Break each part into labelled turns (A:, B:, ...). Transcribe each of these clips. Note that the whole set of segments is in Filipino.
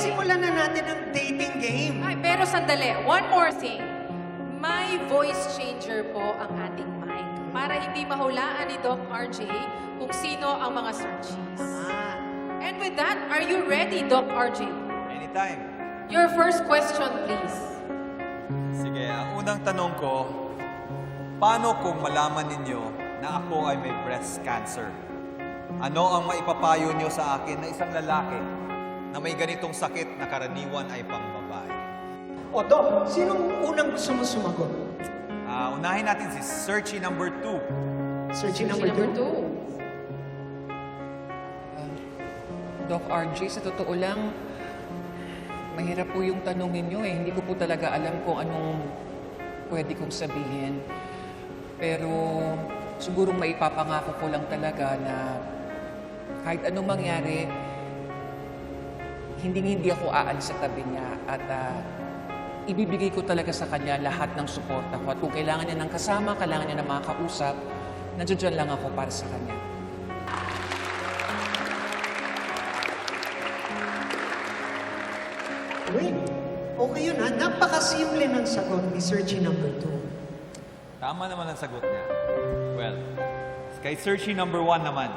A: simulan na natin ang dating game.
B: Ay, pero sandali. One more thing. May voice changer po ang ating mic para hindi mahulaan ni Doc RJ kung sino ang mga searchies.
A: Ah,
B: And with that, are you ready, Doc RJ?
C: Anytime.
B: Your first question, please.
C: Sige, ang unang tanong ko, paano kung malaman ninyo na ako ay may breast cancer? Ano ang maipapayo niyo sa akin na isang lalaki na may ganitong sakit na karaniwan ay pang babae?
A: o Doc, sinong unang gusto mo sumagot?
C: Ah, unahin natin si Searchy number 2.
A: Searching number two?
D: Doc RJ, sa totoo lang, mahirap po yung tanongin nyo eh. Hindi ko po talaga alam kung anong pwede kong sabihin. Pero siguro maipapangako ko lang talaga na kahit anong mangyari, hindi hindi ako aalis sa tabi niya at ah, ibibigay ko talaga sa kanya lahat ng suporta ko. At kung kailangan niya ng kasama, kailangan niya ng mga kausap, nandiyan lang ako para sa kanya.
A: Wait, okay yun ha. Napakasimple ng sagot ni Searching number two.
C: Tama naman ang sagot niya. Well, kay Searchy number 1 naman.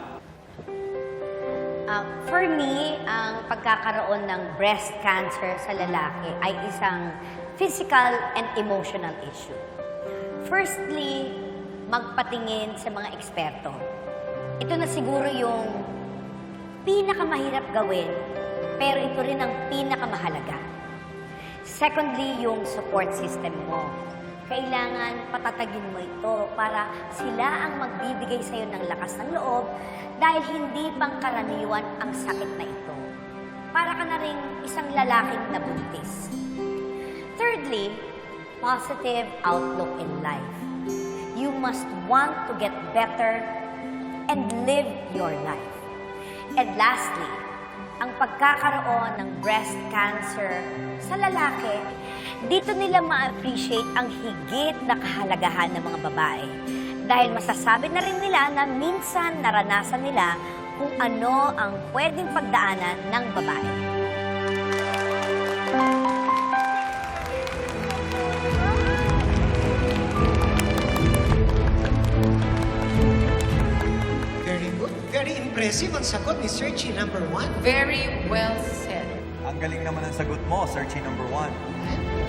E: Ah, for me, ang pagkakaroon ng breast cancer sa lalaki ay isang physical and emotional issue. Firstly, magpatingin sa mga eksperto. Ito na siguro yung pinakamahirap gawin, pero ito rin ang pinakamahalaga. Secondly, yung support system mo. Kailangan patatagin mo ito para sila ang magbibigay sa'yo ng lakas ng loob dahil hindi pangkaraniwan ang sakit na ito. Para ka na rin isang lalaking nabuntis. Thirdly, positive outlook in life. You must want to get better and live your life. And lastly, ang pagkakaroon ng breast cancer sa lalaki, dito nila ma-appreciate ang higit na kahalagahan ng mga babae. Dahil masasabi na rin nila na minsan naranasan nila kung ano ang pwedeng pagdaanan ng babae.
A: Very good. Very impressive ang sagot ni Searching number one.
B: Very well said.
C: Ang galing naman ang sagot mo, Searchy number 1.